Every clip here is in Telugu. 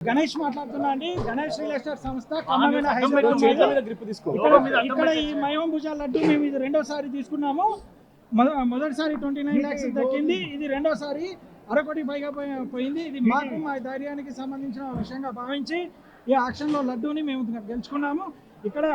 గణేష్ మాట్లాడుతున్నా అండి. గణేష్ రియల్ ఎస్టేట్ సంస్థ ఇక్కడ ఈ మయం భుజాల లడ్డు మేము ఇది రెండోసారి తీసుకున్నాము. మొద- మొదటిసారి ట్వంటీ నైన్ ల్యాక్స్ దక్కింది. ఇది రెండోసారి అరకోటి పైగా పోయి- పోయింది. ఇది మాకు మా ధైర్యానికి సంబంధించిన విషయంగా భావించి ఈ ఆక్షన్లో లడ్డూని మేము గెలుచుకున్నాము. ఇక్కడ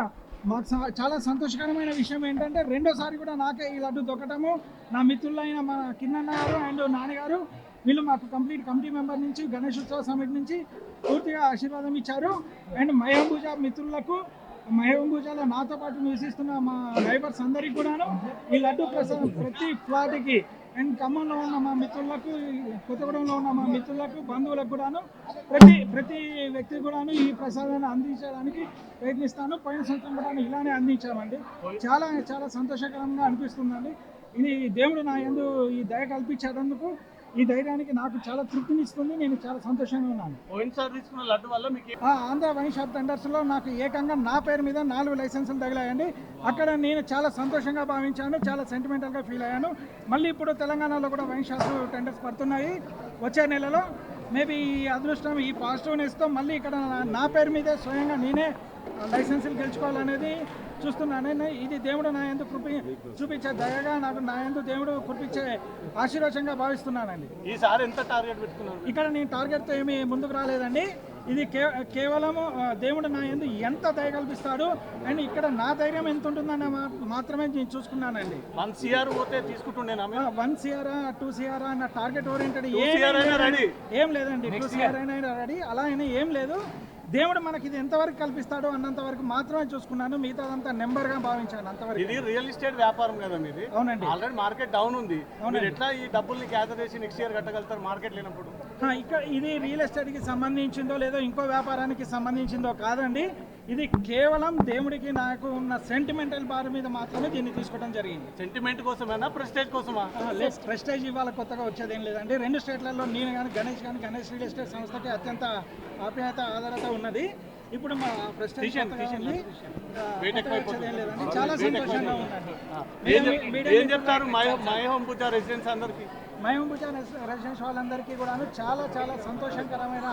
మాకు చాలా సంతోషకరమైన విషయం ఏంటంటే రెండోసారి కూడా నాకే ఈ లడ్డు దొక్కటము. నా మిత్రులైన మన కిన్నన్న గారు అండ్ నాన్నగారు వీళ్ళు మాకు కంప్లీట్ కమిటీ మెంబర్ నుంచి గణేష్ ఉత్సవ సమితి నుంచి పూర్తిగా ఆశీర్వాదం ఇచ్చారు. అండ్ మయోభూజ మిత్రులకు మయోభూజాలో నాతో పాటు నివసిస్తున్న మా డ్రైవర్స్ అందరికీ కూడాను ఈ లడ్డు ప్రసాదం ప్రతి ఫ్లాట్కి అండ్ ఖమ్మంలో ఉన్న మా మిత్రులకు కొత్తగూడెంలో ఉన్న మా మిత్రులకు బంధువులకు కూడాను ప్రతి ప్రతి వ్యక్తి కూడాను ఈ ప్రసాదాన్ని అందించడానికి ప్రయత్నిస్తాను. పోయిన సంవత్సరం కూడా ఇలానే అందించామండి. చాలా చాలా సంతోషకరంగా అనిపిస్తుందండి. ఇది దేవుడు నా ఎందు ఈ దయ కల్పించేటందుకు ఈ ధైర్యానికి నాకు చాలా తృప్తినిస్తుంది నేను చాలా సంతోషంగా ఉన్నాను. తీసుకున్న లడ్డు వల్ల మీకు ఆంధ్ర వైన్ షాప్ టెండర్స్లో నాకు ఏకంగా నా పేరు మీద నాలుగు లైసెన్సులు తగిలాయండి. అక్కడ నేను చాలా సంతోషంగా భావించాను చాలా సెంటిమెంటల్గా ఫీల్ అయ్యాను. మళ్ళీ ఇప్పుడు తెలంగాణలో కూడా వైన్ షాప్ టెండర్స్ పడుతున్నాయి. వచ్చే నెలలో మేబీ ఈ అదృష్టం ఈ పాజిటివ్నెస్తో మళ్ళీ ఇక్కడ నా పేరు మీదే స్వయంగా నేనే లైసెన్సులు గెలుచుకోవాలనేది చూస్తున్నాను ఇది దేవుడు నా ఎందుకు కృపి చూపించే దయగా నాకు నా ఎందు దేవుడు కురిపించే ఆశీర్వచంగా భావిస్తున్నానండి. ఈసారి ఎంత టార్గెట్ పెట్టుకున్నారు? ఇక్కడ నేను టార్గెట్తో ఏమీ ముందుకు రాలేదండి. ఇది కే కేవలం దేవుడు నా ఎందు ఎంత దయ కల్పిస్తాడు? అండ్ ఇక్కడ నా ధైర్యం ఎంత ఉంటుందన్న మా- మాత్రమే నేను చూసుకున్నానండి. వన్ సిఆర్ పోతే తీసుకుంటుండేనా మీరు? వన్ సిఆర్ టూ సిఆర్ అన్న టార్గెట్ ఓరియంటెడ్. ఏం లేదండి. టూ సిఆర్ అయినా రెడీ. అలా అయినా ఏం లేదు. దేవుడు మనకి ఇది ఎంతవరకు కల్పిస్తాడో అన్నంత వరకు మాత్రమే చూసుకున్నాను. మిగతాదంతా నెంబర్గా భావించాను అంతవరకు. ఇది రియల్ ఎస్టేట్ వ్యాపారం కదా మీది. అవునండి. ఆల్రెడీ మార్కెట్ డౌన్ ఉంది. మీరు ఎట్లా ఈ డబ్బుల్ని గ్యాదర్ చేసి నెక్స్ట్ ఇయర్ కట్టగలుగుతారు మార్కెట్ లేనప్పుడు? ఇక్కడ ఇది రియల్ ఎస్టేట్కి సంబంధించిందో లేదో ఇంకో వ్యాపారానికి సంబంధించిందో కాదండి. ఇది కేవలం దేవుడికి నాకు ఉన్న సెంటిమెంటల్ బార్ మీద మాత్రమే దీన్ని తీసుకోవడం జరిగింది. సెంటిమెంట్ కోసమేనా ప్రెస్టేజ్ కోసమా? లెస్ ప్రెస్టేజ్ ఇవాళ కొత్తగా వచ్చేది లేదండి. రెండు స్టేట్లలో నేను కానీ గణేష్ కానీ గణేష్ రియల్ ఎస్టేట్ సంస్థకి అత్యంత ఆప్యాయత ఆధారత ఉన్నది. ఇప్పుడు మా ప్రెస్టేజ్ వచ్చేది లేదండి. చాలా సంతోషంగా ఉందండి. ఏం చెప్- ఏం చెప్తారు? My my home Pooja residence అందరికి. మహబూబ్ రెసిడెన్స్ వాళ్ళందరికీ కూడాను చాలా చాలా సంతోషకరమైన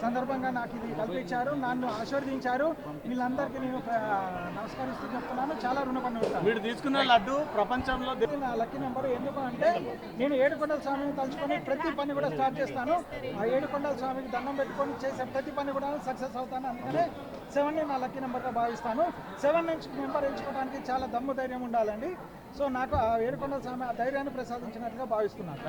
సందర్భంగా నాకు ఇది కల్పించారు. నన్ను ఆశీర్వదించారు. వీళ్ళందరికీ నేను నమస్కరిస్తూ చెప్తున్నాను. చాలా రుణపడి ఉంటాను. మీరు తీసుకున్న లడ్డు ప్రపంచంలో నా లక్కీ నెంబర్ ఎందుకు అంటే నేను ఏడుకొండల స్వామిని తలుచుకొని ప్రతి పని కూడా స్టార్ట్ చేస్తాను. ఆ ఏడుకొండల స్వామికి దండం పెట్టుకొని చేసే ప్రతి పని కూడా సక్సెస్ అవుతాను. అందుకనే సెవెన్ నా లక్కీ నెంబర్గా భావిస్తాను. సెవెన్ నుంచి నెంబర్ ఎంచుకోవడానికి చాలా దమ్ము ధైర్యం ఉండాలండి. సో నాకు ఆ స్వామి ఆ ధైర్యాన్ని ప్రసాదించినట్లుగా భావిస్తున్నాను.